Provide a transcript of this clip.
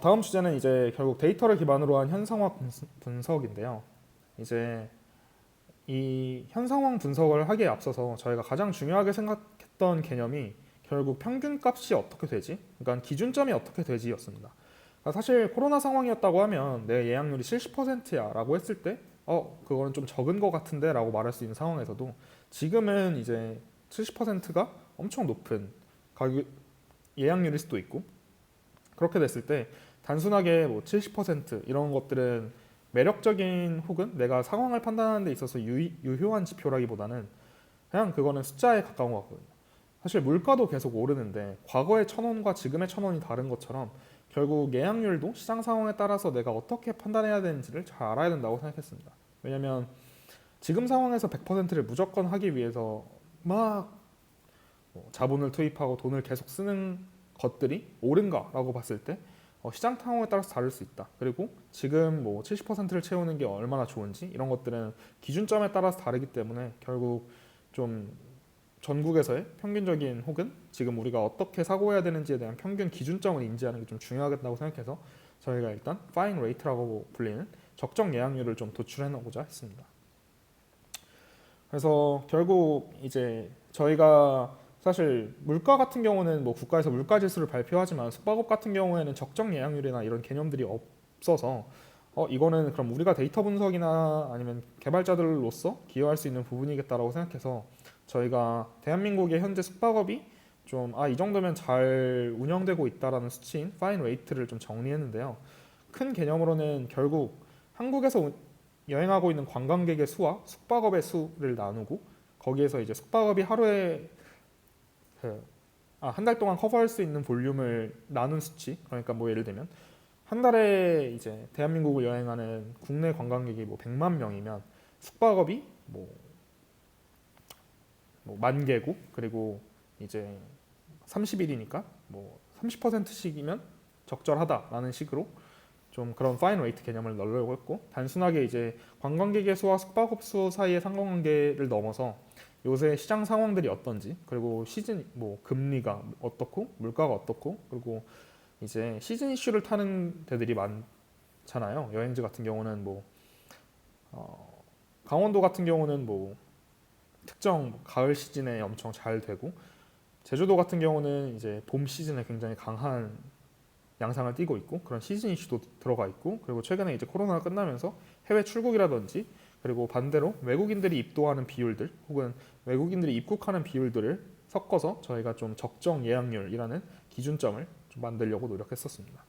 다음 주제는 이제 결국 데이터를 기반으로 한 현상화 분석- 분석인데요. 이제 이 현상화 분석을 하기에 앞서서 저희가 가장 중요하게 생각했던 개념이 결국 평균값이 어떻게 되지? 그러니까 기준점이 어떻게 되지였습니다. 그러니까 사실 코로나 상황이었다고 하면 내 예약률이 70%야라고 했을 때, 어 그거는 좀 적은 것 같은데라고 말할 수 있는 상황에서도 지금은 이제 70%가 엄청 높은 가격 예약률일 수도 있고 그렇게 됐을 때 단순하게 뭐 70% 이런 것들은 매력적인 혹은 내가 상황을 판단하는 데 있어서 유, 유효한 지표라기보다는 그냥 그거는 숫자에 가까운 것 같거든요. 사실 물가도 계속 오르는데 과거의 천 원과 지금의 천 원이 다른 것처럼 결국 예약률도 시장 상황에 따라서 내가 어떻게 판단해야 되는지를 잘 알아야 된다고 생각했습니다. 왜냐면 지금 상황에서 100%를 무조건 하기 위해서 막뭐 자본을 투입하고 돈을 계속 쓰는 것들이 옳은가라고 봤을 때 어, 시장 상황에 따라서 다를 수 있다. 그리고 지금 뭐 70%를 채우는 게 얼마나 좋은지 이런 것들은 기준점에 따라서 다르기 때문에 결국 좀 전국에서의 평균적인 혹은 지금 우리가 어떻게 사고해야 되는지에 대한 평균 기준점을 인지하는 게 좀 중요하겠다고 생각해서 저희가 일단 fine rate라고 불리는 적정 예약률을 좀 도출해 놓고자 했습니다. 그래서 결국 이제 저희가 사실 물가 같은 경우는 뭐 국가에서 물가 지수를 발표하지만 숙박업 같은 경우에는 적정 예약률이나 이런 개념들이 없어서 어 이거는 그럼 우리가 데이터 분석이나 아니면 개발자들로서 기여할 수 있는 부분이겠다라고 생각해서 저희가 대한민국의 현재 숙박업이 좀 아 이 정도면 잘 운영되고 있다라는 수치인 파인 레이트를 좀 정리했는데요. 큰 개념으로는 결국 한국에서 운- 여행하고 있는 관광객의 수와 숙박업의 수를 나누고 거기에서 이제 숙박업이 하루에 그, 아, 한 달 동안 커버할 수 있는 볼륨을 나눈 수치. 그러니까 뭐 예를 들면 한 달에 이제 대한민국을 여행하는 국내 관광객이 뭐 100만 명이면 숙박업이 뭐, 뭐만 개고 그리고 이제 30일이니까 뭐 30%씩이면 적절하다라는 식으로 좀 그런 파인 레이트 개념을 넣으려고 했고 단순하게 이제 관광객의 수와 숙박업 수 사이의 상관관계를 넘어서 요새 시장 상황들이 어떤지 그리고 시즌 뭐 금리가 어떻고 물가가 어떻고 그리고 이제 시즌 이슈를 타는 데들이 많잖아요. 여행지 같은 경우는 뭐 어, 강원도 같은 경우는 뭐 특정 뭐 가을 시즌에 엄청 잘 되고 제주도 같은 경우는 이제 봄 시즌에 굉장히 강한 양상을 띠고 있고 그런 시즌 이슈도 들어가 있고 그리고 최근에 이제 코로나가 끝나면서 해외 출국이라든지 그리고 반대로 외국인들이 입도하는 비율들 혹은 외국인들이 입국하는 비율들을 섞어서 저희가 좀 적정 예약률이라는 기준점을 좀 만들려고 노력했었습니다.